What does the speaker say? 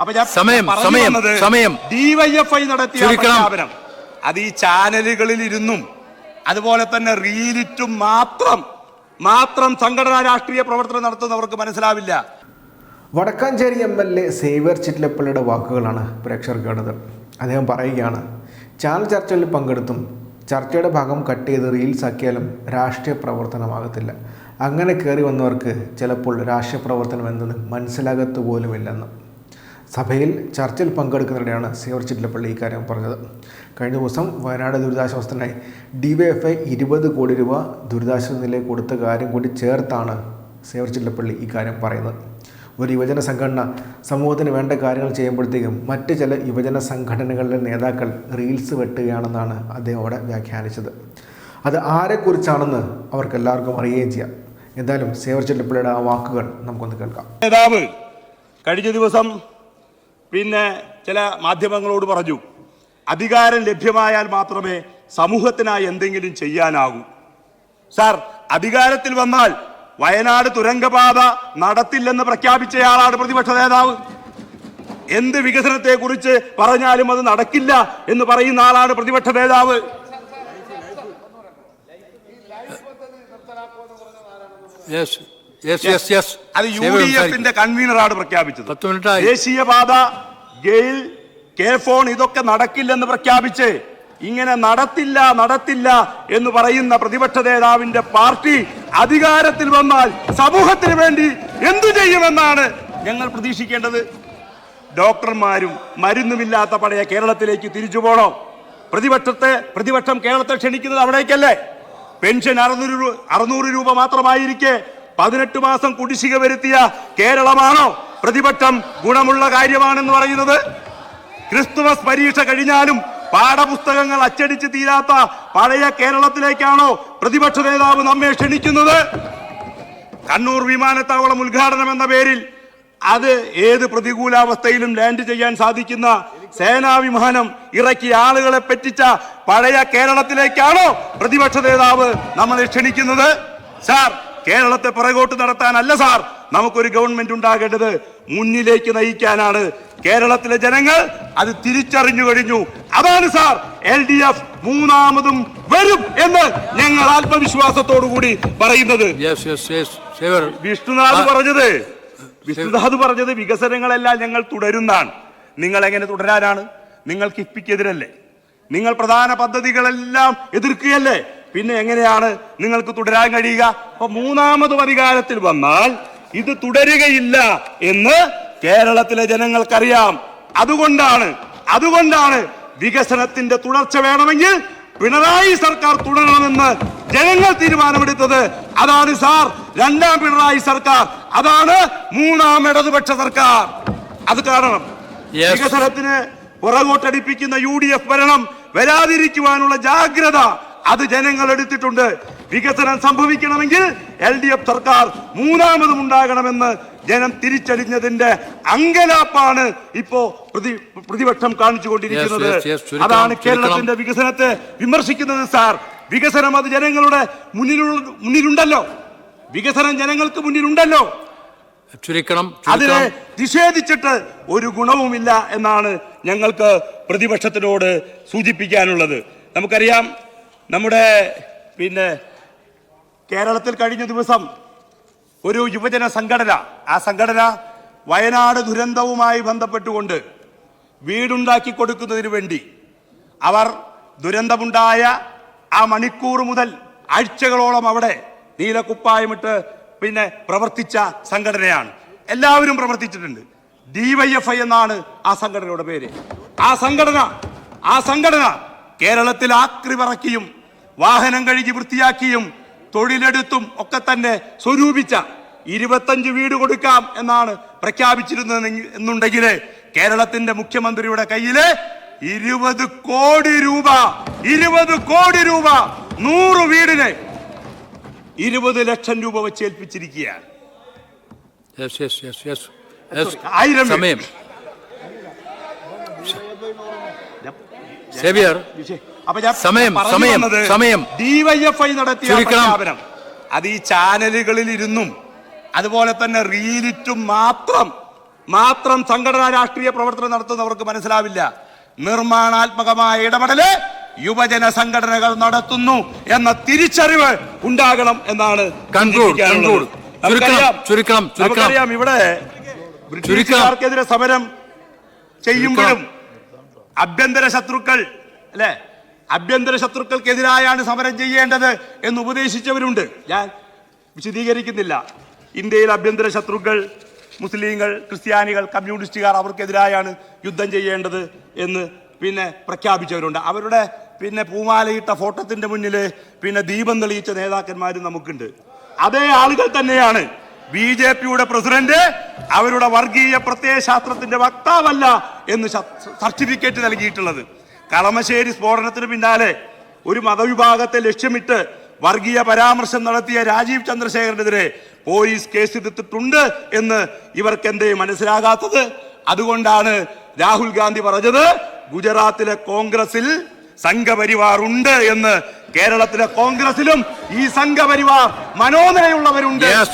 അപ്പൊ ഞാൻ സമയം, സമയം, സമയം. ഡിവൈഎഫ്ഐ നടത്തിയ. പ്രഖ്യാപനം. അത് ഈ ചാനലുകളിൽ ഇരുന്നും അതുപോലെ തന്നെ റീലിറ്റും മാത്രം മാത്രം സംഘടനാ രാഷ്ട്രീയ പ്രവർത്തനം നടത്തുന്നവർക്ക് മനസ്സിലാവില്ല. Wadakkanchery M L A Xavier ചിറ്റിലപ്പള്ളിയുടെ വാക്കുകളാണ് പ്രേക്ഷകർ കേട്ടത്. അദ്ദേഹം പറയുകയാണ് ചാനൽ ചർച്ചയിൽ പങ്കെടുത്തും ചർച്ചയുടെ ഭാഗം കട്ട് ചെയ്ത് റീൽസ് ആക്കിയാലും രാഷ്ട്രീയ പ്രവർത്തനമാകത്തില്ല അങ്ങനെ കയറി വന്നവർക്ക് ചിലപ്പോൾ രാഷ്ട്രീയ പ്രവർത്തനം എന്നത് മനസ്സിലാകത്തു പോലുമില്ലെന്ന്. സഭയിൽ ചർച്ചയിൽ പങ്കെടുക്കുന്നതിനിടെയാണ് സേവർ ചിറ്റിലപ്പള്ളി ഇക്കാര്യം പറഞ്ഞത്. കഴിഞ്ഞ ദിവസം വയനാട് ദുരിതാശ്വാസത്തിനായി ഡി വൈ എഫ് ഐ ഇരുപത് കോടി രൂപ ദുരിതാശ്വാസ നിലയിൽ കൊടുത്ത കാര്യം കൂടി ചേർത്താണ് സേവർ ചിറ്റിലപ്പള്ളി ഇക്കാര്യം പറയുന്നത്. ഒരു യുവജന സംഘടന സമൂഹത്തിന് വേണ്ട കാര്യങ്ങൾ ചെയ്യുമ്പോഴത്തേക്കും മറ്റ് ചില യുവജന സംഘടനകളിലെ നേതാക്കൾ റീൽസ് വെട്ടുകയാണെന്നാണ് അദ്ദേഹം അവിടെ വ്യാഖ്യാനിച്ചത്. അത് ആരെക്കുറിച്ചാണെന്ന് അവർക്ക് അറിയുകയും ചെയ്യാം. എന്തായാലും സേവർ ചെല്ലപ്പിള്ളയുടെ ആ വാക്കുകൾ നമുക്കൊന്ന് കേൾക്കാം. നേതാവ് കഴിഞ്ഞ ദിവസം പിന്നെ ചില മാധ്യമങ്ങളോട് പറഞ്ഞു അധികാരം ലഭ്യമായാൽ മാത്രമേ സമൂഹത്തിനായി എന്തെങ്കിലും ചെയ്യാനാകൂ. സാർ അധികാരത്തിൽ വന്നാൽ വയനാട് തുരങ്കപാത നടത്തില്ലെന്ന് പ്രഖ്യാപിച്ചയാളാണ് പ്രതിപക്ഷ നേതാവ്. എന്ത് വികസനത്തെ കുറിച്ച് പറഞ്ഞാലും അത് നടക്കില്ല എന്ന് പറയുന്ന ആളാണ് പ്രതിപക്ഷ നേതാവ്. യെസ് യെസ് യെസ് യെസ് അത് യു ഡി എഫിന്റെ കൺവീനറാണ് പ്രഖ്യാപിച്ചത്. ദേശീയപാത ഗെയിൽ കെ ഫോൺ ഇതൊക്കെ നടക്കില്ലെന്ന് പ്രഖ്യാപിച്ച് ഇങ്ങനെ നടത്തില്ല നടത്തില്ല എന്ന് പറയുന്ന പ്രതിപക്ഷ നേതാവിന്റെ പാർട്ടി അധികാരത്തിൽ വന്നാൽ സമൂഹത്തിന് വേണ്ടി എന്തു ചെയ്യുമെന്നാണ് ഞങ്ങൾ പ്രതീക്ഷിക്കേണ്ടത്. ഡോക്ടർമാരും മരുന്നുമില്ലാത്ത പഴയ കേരളത്തിലേക്ക് തിരിച്ചു പോണോ പ്രതിപക്ഷത്തെ പ്രതിപക്ഷം കേരളത്തെ ക്ഷണിക്കുന്നത് അവിടേക്കല്ലേ? പെൻഷൻ അറുന്നൂറ് അറുന്നൂറ് രൂപ മാത്രമായിരിക്കെ പതിനെട്ട് മാസം കുടിശ്ശിക വരുത്തിയ കേരളമാണോ പ്രതിപക്ഷം ഗുണമുള്ള കാര്യമാണെന്ന് പറയുന്നത്? ക്രിസ്തുമസ് പരീക്ഷ കഴിഞ്ഞാലും പാഠപുസ്തകങ്ങൾ അച്ചടിച്ച് തീരാത്ത പഴയ കേരളത്തിലേക്കാണോ പ്രതിപക്ഷ നേതാവ് നമ്മെ ക്ഷണിക്കുന്നത്? കണ്ണൂർ വിമാനത്താവളം ഉദ്ഘാടനം എന്ന പേരിൽ അത് ഏത് പ്രതികൂലാവസ്ഥയിലും ലാൻഡ് ചെയ്യാൻ സാധിക്കുന്ന സേനാ വിമാനം ഇറക്കി ആളുകളെ പറ്റിച്ച പഴയ കേരളത്തിലേക്കാണോ പ്രതിപക്ഷ നേതാവ് നമ്മളെ ക്ഷണിക്കുന്നത്? സാർ കേരളത്തെ പിറകോട്ട് നടത്താനല്ല സാർ. നമുക്കൊരു ഗവൺമെന്റ് ഉണ്ടാകേണ്ടത് മുന്നിലേക്ക് നയിക്കാനാണ്. കേരളത്തിലെ ജനങ്ങൾ അത് തിരിച്ചറിഞ്ഞു കഴിഞ്ഞു. അതാണ് സാർ എൽ ഡി എഫ് മൂന്നാമതും വരും എന്ന് ഞങ്ങൾ ആത്മവിശ്വാസത്തോടു കൂടി പറയുന്നത്. വിഷ്ണുനാഥ്. പറഞ്ഞത് വിഷ്ണുനാഥ് പറഞ്ഞത് വികസനങ്ങളെല്ലാം ഞങ്ങൾ തുടരുന്നാണ് നിങ്ങൾ എങ്ങനെ തുടരാനാണ്? നിങ്ങൾ കിഫ്ബിക്കെതിരല്ലേ നിങ്ങൾ പ്രധാന പദ്ധതികളെല്ലാം എതിർക്കുകയല്ലേ? പിന്നെ എങ്ങനെയാണ് നിങ്ങൾക്ക് തുടരാൻ കഴിയുക? അപ്പൊ മൂന്നാമതും അധികാരത്തിൽ വന്നാൽ ഇത് തുടരുകയില്ല എന്ന് കേരളത്തിലെ ജനങ്ങൾക്കറിയാം. അതുകൊണ്ടാണ് അതുകൊണ്ടാണ് വികസനത്തിന്റെ തുടർച്ച വേണമെങ്കിൽ പിണറായി സർക്കാർ തുടരണമെന്ന് ജനങ്ങൾ തീരുമാനമെടുത്തത്. അതാണ് സാർ രണ്ടാം പിണറായി സർക്കാർ. അതാണ് മൂന്നാം ഇടതുപക്ഷ സർക്കാർ. അത് കാരണം വികസനത്തിന് പുറകോട്ടടിപ്പിക്കുന്ന യു ഡി എഫ് ഭരണം വരാതിരിക്കുവാനുള്ള ജാഗ്രത അത് ജനങ്ങൾ എടുത്തിട്ടുണ്ട്. വികസനം സംഭവിക്കണമെങ്കിൽ എൽ ഡി എഫ് സർക്കാർ മൂന്നാമതും ഉണ്ടാകണമെന്ന് ജനം തിരിച്ചടിഞ്ഞതിന്റെ അങ്കലാപ്പാണ് ഇപ്പോ പ്രതി പ്രതിപക്ഷം കാണിച്ചുകൊണ്ടിരിക്കുന്നത്. അതാണ് കേരളത്തിന്റെ വികസനത്തെ വിമർശിക്കുന്നത് സാർ. വികസനം അത് ജനങ്ങളുടെ മുന്നിലുള്ള മുന്നിലുണ്ടല്ലോ. വികസനം ജനങ്ങൾക്ക് മുന്നിലുണ്ടല്ലോ. ചുരുക്കണം അതിനെ നിഷേധിച്ചിട്ട് ഒരു ഗുണവുമില്ല എന്നാണ് ഞങ്ങൾക്ക് പ്രതിപക്ഷത്തിനോട് സൂചിപ്പിക്കാനുള്ളത്. നമുക്കറിയാം നമ്മുടെ പിന്നെ കേരളത്തിൽ കഴിഞ്ഞ ദിവസം ഒരു യുവജന സംഘടന ആ സംഘടന വയനാട് ദുരന്തവുമായി ബന്ധപ്പെട്ടുകൊണ്ട് വീടുണ്ടാക്കി കൊടുക്കുന്നതിന് വേണ്ടി അവർ ദുരന്തമുണ്ടായ ആ മണിക്കൂർ മുതൽ ആഴ്ചകളോളം അവിടെ നീലക്കുപ്പായമിട്ട് പിന്നെ പ്രവർത്തിച്ച സംഘടനയാണ്. എല്ലാവരും പ്രവർത്തിച്ചിട്ടുണ്ട്. ഡിവൈഎഫ്ഐ എന്നാണ് ആ സംഘടനയുടെ പേര്. ആ സംഘടന ആ സംഘടന കേരളത്തിൽ ആക്രി പറക്കിയും വാഹനം കഴുകി വൃത്തിയാക്കിയും തൊഴിലെടുത്തും ഒക്കെ തന്നെ സ്വരൂപിച്ച ഇരുപത്തഞ്ച് വീട് കൊടുക്കാം എന്നാണ് പ്രഖ്യാപിച്ചിരുന്നത് എന്നുണ്ടെങ്കിൽ കേരളത്തിന്റെ മുഖ്യമന്ത്രിയുടെ കയ്യിൽ ഇരുപത് കോടി രൂപ ഇരുപത് കോടി രൂപ നൂറ് വീടിന് ഇരുപത് ലക്ഷം രൂപ വെച്ച് ഏൽപ്പിച്ചിരിക്കുകയാണ്. യെസ് ആയിരം. സമയം. സേവിയർ. അപ്പൊ ഞാൻ സമയം, സമയം, സമയം. ഡിവൈഎഫ്ഐ നടത്തിയ ചുരുക്കണം. പ്രഖ്യാപനം. അത് ഈ ചാനലുകളിൽ ഇരുന്നും അതുപോലെ തന്നെ റീലിറ്റും മാത്രം മാത്രം സംഘടനാ രാഷ്ട്രീയ പ്രവർത്തനം നടത്തുന്നവർക്ക് മനസ്സിലാവില്ല. നിർമ്മാണാത്മകമായ ഇടപെടൽ യുവജന സംഘടനകൾ നടത്തുന്നു എന്ന തിരിച്ചറിവ് ഉണ്ടാകണം എന്നാണ്. നമുക്കറിയാം ഇവിടെ ബ്രിട്ടീഷുകാർക്കെതിരെ സമരം ചെയ്യുമ്പോഴും അഭ്യന്തര ശത്രുക്കൾ അല്ലെ? ആഭ്യന്തര ശത്രുക്കൾക്കെതിരായാണ് സമരം ചെയ്യേണ്ടത് എന്ന് ഉപദേശിച്ചവരുണ്ട്. ഞാൻ വിശദീകരിക്കുന്നില്ല. ഇന്ത്യയിൽ ആഭ്യന്തര ശത്രുക്കൾ മുസ്ലിങ്ങൾ ക്രിസ്ത്യാനികൾ കമ്മ്യൂണിസ്റ്റുകാർ അവർക്കെതിരായാണ് യുദ്ധം ചെയ്യേണ്ടത് എന്ന് പിന്നെ പ്രഖ്യാപിച്ചവരുണ്ട്. അവരുടെ പിന്നെ പൂമാലയിട്ട ഫോട്ടത്തിന്റെ മുന്നിൽ പിന്നെ ദീപം തെളിയിച്ച നേതാക്കന്മാരും നമുക്കുണ്ട്. അതേ ആളുകൾ തന്നെയാണ്. ബി ജെ പിയുടെ പ്രസിഡന്റ് അവരുടെ വർഗീയ പ്രത്യയശാസ്ത്രത്തിന്റെ വക്താവല്ല എന്ന് സർട്ടിഫിക്കറ്റ് നൽകിയിട്ടുള്ളത്. കളമശ്ശേരി സ്ഫോടനത്തിന് പിന്നാലെ ഒരു മതവിഭാഗത്തെ ലക്ഷ്യമിട്ട് വർഗീയ പരാമർശം നടത്തിയ രാജീവ് ചന്ദ്രശേഖരനെതിരെ പോലീസ് കേസെടുത്തിട്ടുണ്ട് എന്ന് ഇവർക്ക് എന്തേ മനസ്സിലാകാത്തത്? അതുകൊണ്ടാണ് രാഹുൽ ഗാന്ധി പറഞ്ഞത് ഗുജറാത്തിലെ കോൺഗ്രസിൽ സംഘപരിവാർ ഉണ്ട് എന്ന്. കേരളത്തിലെ കോൺഗ്രസിലും ഈ സംഘപരിവാർ yes,